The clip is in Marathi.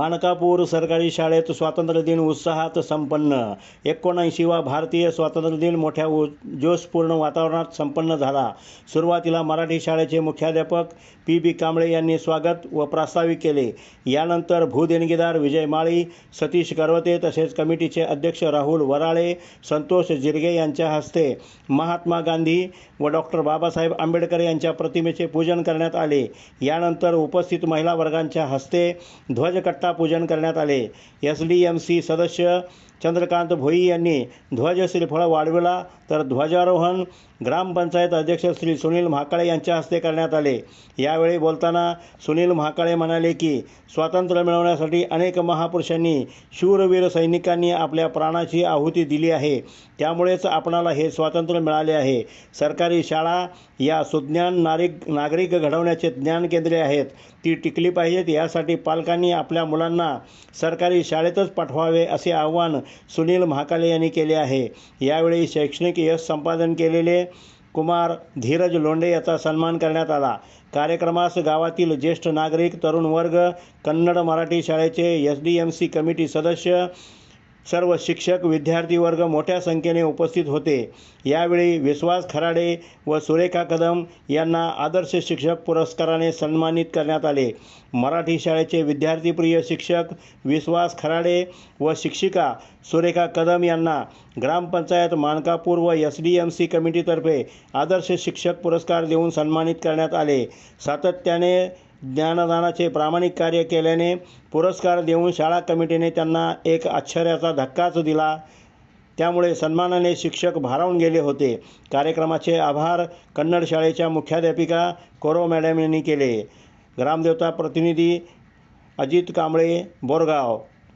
माणकापूर सरकारी शाळेत स्वातंत्र्य दिन उत्साहात संपन्न. एकोणऐंशीवा भारतीय स्वातंत्र्य दिन मोठ्या उ जोशपूर्ण वातावरणात संपन्न झाला. सुरुवातीला मराठी शाळेचे मुख्याध्यापक पी बी कांबळे यांनी स्वागत व प्रास्ताविक केले. यानंतर भूदेणगीदार विजय माळी सतीश करवते तसेच कमिटीचे अध्यक्ष राहुल वराळे संतोष जिरगे यांच्या हस्ते महात्मा गांधी व डॉक्टर बाबासाहेब आंबेडकर यांच्या प्रतिमेचे पूजन करण्यात आले. यानंतर उपस्थित महिला वर्गांच्या हस्ते ध्वजकट्टा पूजन करण्यात आले. एस डी एम सी सदस्य चंद्रकांत भोई यांनी ध्वज श्रीफळ वाढविला तर ध्वजारोहण ग्रामपंचायत अध्यक्ष श्री सुनील महाकाळे यांच्या हस्ते करण्यात आले. यावेळी बोलताना सुनील महाकाळे म्हणाले की स्वातंत्र्य मिळवण्यासाठी अनेक महापुरुषांनी शूरवीर सैनिकांनी आपल्या प्राणाची आहुती दिली आहे. त्यामुळेच आपणाला हे स्वातंत्र्य मिळाले आहे. सरकारी शाळा या सुज्ञान नारिक नागरिक घडवण्याचे ज्ञान केंद्रे आहेत. ती टिकली पाहिजेत यासाठी पालकांनी आपल्या मुलांना सरकारी शाळेतच पाठवावे असे आवाहन सुनील महाकाले यांनी केले आहे. यावेळी शैक्षणिक यश संपादन केलेले कुमार धीरज लोंढे याचा सन्मान करण्यात आला. कार्यक्रमास गावातील ज्येष्ठ नागरिक तरुण वर्ग कन्नड मराठी शाळेचे S D M C committee सदस्य सर्व शिक्षक विद्यार्थी वर्ग मोठ्या संख्येने उपस्थित होते. यावेळी विश्वास खराडे व सुरेखा कदम यांना आदर्श शिक्षक पुरस्काराने सन्मानित करण्यात आले. मराठी शाळेचे विद्यार्थीप्रिय शिक्षक विश्वास खराडे व शिक्षिका सुरेखा कदम यांना ग्रामपंचायत मानकापूर व एस डी एम सी कमिटीतर्फे आदर्श शिक्षक पुरस्कार देऊन सन्मानित करण्यात आले. सातत्याने ज्ञानदानाचे प्रामाणिक कार्य केल्याने पुरस्कार देऊन शाळा कमिटीने त्यांना एक आश्चर्याचा धक्काच दिला. त्यामुळे सन्मानाने शिक्षक भारावून गेले होते. कार्यक्रमाचे आभार कन्नड शाळेच्या मुख्याध्यापिका कोरो मॅडम यांनी केले. ग्रामदेवता प्रतिनिधी अजित कांबळे बोरगाव.